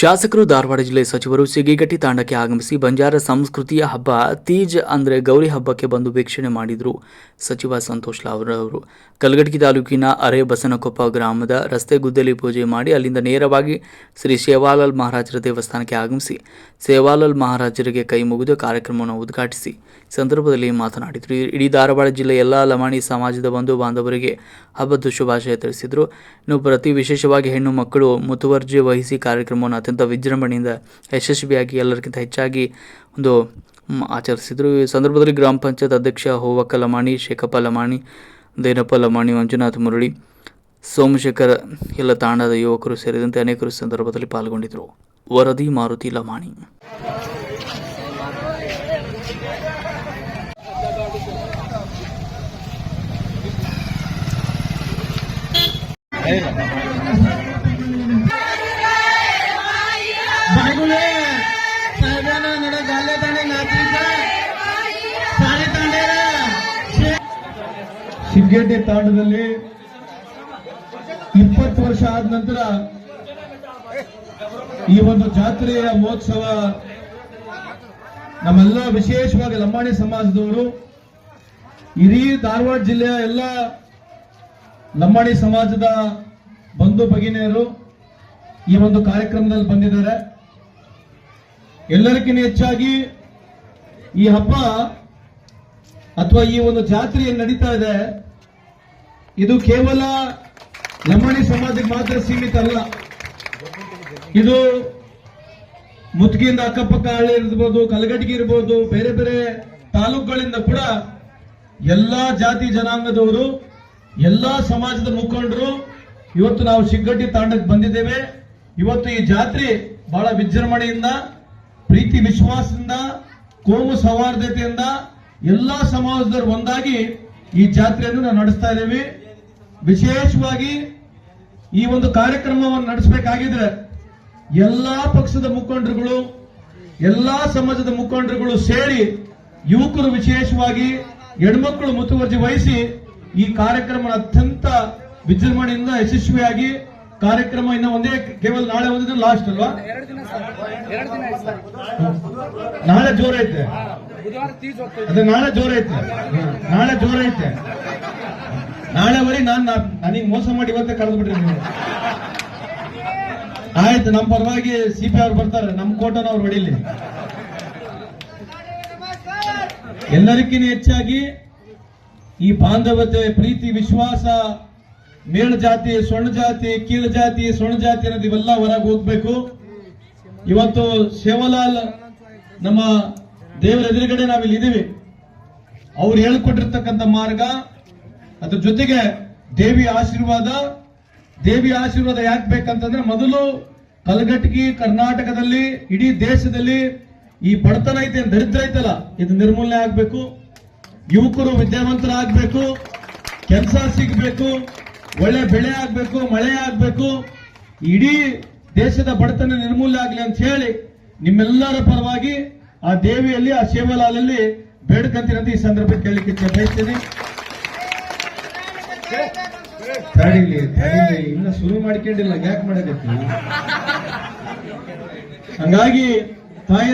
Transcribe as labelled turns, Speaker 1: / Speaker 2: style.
Speaker 1: ಶಾಸಕರು ಧಾರವಾಡ ಜಿಲ್ಲೆ ಸಚಿವರು ಸಿಗಿಗಟ್ಟಿ ತಾಂಡಕ್ಕೆ ಆಗಮಿಸಿ ಬಂಜಾರ ಸಂಸ್ಕೃತಿಯ ಹಬ್ಬ, ತೀಜ್ ಅಂದರೆ ಗೌರಿ ಹಬ್ಬಕ್ಕೆ ಬಂದು ವೀಕ್ಷಣೆ ಮಾಡಿದರು ಸಚಿವ ಸಂತೋಷ್ ಲಾವ್ರವರು ಕಲಗಟಗಿ ತಾಲೂಕಿನ ಅರೆ ಬಸನಕೊಪ್ಪ ಗ್ರಾಮದ ರಸ್ತೆ ಗುದ್ದಲಿ ಪೂಜೆ ಮಾಡಿ ಅಲ್ಲಿಂದ ನೇರವಾಗಿ ಶ್ರೀ ಸೇವಾಲಾಲ್ ಮಹಾರಾಜರ ದೇವಸ್ಥಾನಕ್ಕೆ ಆಗಮಿಸಿ ಸೇವಾಲಾಲ್ ಮಹಾರಾಜರಿಗೆ ಕೈ ಮುಗಿದು ಕಾರ್ಯಕ್ರಮವನ್ನು ಉದ್ಘಾಟಿಸಿ ಸಂದರ್ಭದಲ್ಲಿ ಮಾತನಾಡಿದರು. ಇಡೀ ಧಾರವಾಡ ಜಿಲ್ಲೆ ಎಲ್ಲ ಲಮಾಣಿ ಸಮಾಜದ ಬಂಧು ಬಾಂಧವರಿಗೆ ಹಬ್ಬದ ಶುಭಾಶಯ ತಿಳಿಸಿದರು. ಇನ್ನು ಪ್ರತಿ ವಿಶೇಷವಾಗಿ ಹೆಣ್ಣು ಮಕ್ಕಳು ಮುತುವರ್ಜಿ ವಹಿಸಿ ಕಾರ್ಯಕ್ರಮವನ್ನು ಅತ್ಯಂತ ವಿಜೃಂಭಣೆಯಿಂದ ಯಶಸ್ವಿಯಾಗಿ ಎಲ್ಲರಿಗಿಂತ ಹೆಚ್ಚಾಗಿ ಒಂದು ಆಚರಿಸಿದರು. ಈ ಸಂದರ್ಭದಲ್ಲಿ ಗ್ರಾಮ ಪಂಚಾಯತ್ ಅಧ್ಯಕ್ಷ ಹೋವಕ್ಕ ಲಮಾಣಿ, ಶೇಖಪ್ಪ ಲಮಾಣಿ, ದೇನಪ್ಪ ಲಮಾಣಿ, ಮಂಜುನಾಥ್ ಮುರಳಿ, ಸೋಮಶೇಖರ್, ಎಲ್ಲ ತಾಣದ ಯುವಕರು ಸೇರಿದಂತೆ ಅನೇಕರು ಸಂದರ್ಭದಲ್ಲಿ ಪಾಲ್ಗೊಂಡಿದ್ದರು. ವರದಿ ಮಾರುತಿ ಲಮಾಣಿ.
Speaker 2: ಶಿಗ್ಗೆಡ್ಡೆ ತಾಂಡದಲ್ಲಿ ಇಪ್ಪತ್ತು ವರ್ಷ ಆದ ನಂತರ ಈ ಒಂದು ಜಾತ್ರೆಯ ಮಹೋತ್ಸವ ನಮ್ಮೆಲ್ಲ ವಿಶೇಷವಾಗಿ ಲಂಬಾಣಿ ಸಮಾಜದವರು, ಇಡೀ ಧಾರವಾಡ ಜಿಲ್ಲೆಯ ಎಲ್ಲ ಲಂಬಾಣಿ ಸಮಾಜದ ಬಂಧು ಭಗಿನಿಯರು ಈ ಒಂದು ಕಾರ್ಯಕ್ರಮದಲ್ಲಿ ಬಂದಿದ್ದಾರೆ. ಎಲ್ಲರಿಗಿಂತ ಹೆಚ್ಚಾಗಿ ಈ ಹಬ್ಬ ಅಥವಾ ಈ ಒಂದು ಜಾತ್ರೆ ನಡೀತಾ ಇದೆ ಇದು ಕೇವಲ ಲಂಬಾಣಿ ಸಮಾಜಕ್ಕೆ ಮಾತ್ರ ಸೀಮಿತ ಅಲ್ಲ. ಇದು ಮುತ್ಗಿಯಿಂದ ಅಕ್ಕಪಕ್ಕ ಹಳ್ಳಿ ಇರ್ಬೋದು ಕಲಗಟ್ಟಿಗೆ ಇರ್ಬೋದು, ಬೇರೆ ಬೇರೆ ತಾಲೂಕುಗಳಿಂದ ಕೂಡ ಎಲ್ಲಾ ಜಾತಿ ಜನಾಂಗದವರು, ಎಲ್ಲಾ ಸಮಾಜದ ಮುಖಂಡರು ಇವತ್ತು ನಾವು ಸಿಗ್ಗಟ್ಟಿ ತಾಂಡಕ್ಕೆ ಬಂದಿದ್ದೇವೆ. ಇವತ್ತು ಈ ಜಾತ್ರೆ ಬಹಳ ವಿಜೃಂಭಣೆಯಿಂದ, ಪ್ರೀತಿ ವಿಶ್ವಾಸದಿಂದ, ಕೋಮು ಸೌಹಾರ್ದತೆಯಿಂದ ಎಲ್ಲಾ ಸಮಾಜದವರು ಒಂದಾಗಿ ಈ ಜಾತ್ರೆಯನ್ನು ನಾವು ನಡೆಸ್ತಾ ಇದ್ದೇವೆ. ವಿಶೇಷವಾಗಿ ಈ ಒಂದು ಕಾರ್ಯಕ್ರಮವನ್ನು ನಡೆಸಬೇಕಾಗಿದ್ರೆ ಎಲ್ಲಾ ಪಕ್ಷದ ಮುಖಂಡರುಗಳು ಎಲ್ಲಾ ಸಮಾಜದ ಮುಖಂಡರುಗಳು ಸೇರಿ ಯುವಕರು ವಿಶೇಷವಾಗಿ ಹೆಣ್ಮಕ್ಳು ಮುತುವರ್ಜಿ ವಹಿಸಿ ಈ ಕಾರ್ಯಕ್ರಮ ಅತ್ಯಂತ ವಿಜೃಂಭಣೆಯಿಂದ ಯಶಸ್ವಿಯಾಗಿ ಕಾರ್ಯಕ್ರಮ ಇನ್ನ ಒಂದೇ ಕೇವಲ ನಾಳೆ ಒಂದಿನ ಲಾಸ್ಟ್ ಅಲ್ವಾ? ನಾಳೆ ಜೋರೈತೆ. ಅದೇ ನಾಳೆ ಜೋರೈತೆ. ನಾಳೆ ಜೋರ ಐತೆ ನಾಳೆವರೆಗೆ ನಾನು ನನಗೆ ಮೋಸ ಮಾಡಿ ಇವತ್ತೇ ಕಳೆದು ಬಿಡ್ರಿ ನೀವು. ಆಯ್ತು ನಮ್ಮ ಪರವಾಗಿ ಸಿ ಪಿ ಅವ್ರು ಬರ್ತಾರೆ. ನಮ್ಮ ಕೋಟನ ಅವ್ರು ಹೊಡಿಲಿ. ಎಲ್ಲರಿಗಿಂತ ಹೆಚ್ಚಾಗಿ ಈ ಬಾಂಧವ್ಯತೆ ಪ್ರೀತಿ, ವಿಶ್ವಾಸ ಮೇಳು ಜಾತಿ ಸೊಣ್ಣ ಜಾತಿ, ಕೀಳು ಜಾತಿ ಸೊಣ್ಣ ಜಾತಿ ಅನ್ನೋದು ಇವೆಲ್ಲ ಹೊರಗೆ ಹೋಗ್ಬೇಕು. ಇವತ್ತು ಶಿವಲಾಲ್ ನಮ್ಮ ದೇವರ ಎದುರುಗಡೆ ನಾವಿಲ್ಲಿ ಇದೀವಿ ಅವ್ರು ಹೇಳ್ಕೊಟ್ಟಿರ್ತಕ್ಕಂಥ ಮಾರ್ಗ ಅದ್ರ ಜೊತೆಗೆ ದೇವಿ ಆಶೀರ್ವಾದ ದೇವಿ ಆಶೀರ್ವಾದ ಯಾಕೆ ಬೇಕಂತಂದ್ರೆ ಮೊದಲು ಕಲಘಟಗಿ ಕರ್ನಾಟಕದಲ್ಲಿ, ಇಡೀ ದೇಶದಲ್ಲಿ ಈ ಬಡತನ ಐತೆ ದರಿದ್ರ ಐತಲ್ಲ, ಇದು ನಿರ್ಮೂಲನೆ ಆಗ್ಬೇಕು, ಯುವಕರು ವಿದ್ಯಾವಂತರಾಗಬೇಕು ಕೆಲಸ ಸಿಗಬೇಕು, ಒಳ್ಳೆ ಬೆಳೆ ಆಗ್ಬೇಕು, ಮಳೆ ಆಗ್ಬೇಕು, ಇಡೀ ದೇಶದ ಬಡತನ ನಿರ್ಮೂಲನೆ ಆಗ್ಲಿ ಅಂತ ಹೇಳಿ ನಿಮ್ಮೆಲ್ಲರ ಪರವಾಗಿ ಆ ದೇವಿಯಲ್ಲಿ, ಆ ಶೇವಲಾಲಲ್ಲಿ ಬೇಡ್ಕಂತೀನಂತ ಈ ಸಂದರ್ಭ ಕೇಳಲಿಕ್ಕೆ ಬಯಸ್ತೀನಿ. ತಡಿಲಿ ಇನ್ನ ಶುರು ಮಾಡ್ಕೊಂಡಿಲ್ಲ. ಯಾಕೆ ಮಾಡಬೇಕು? ಹಂಗಾಗಿ ತಾಯಿ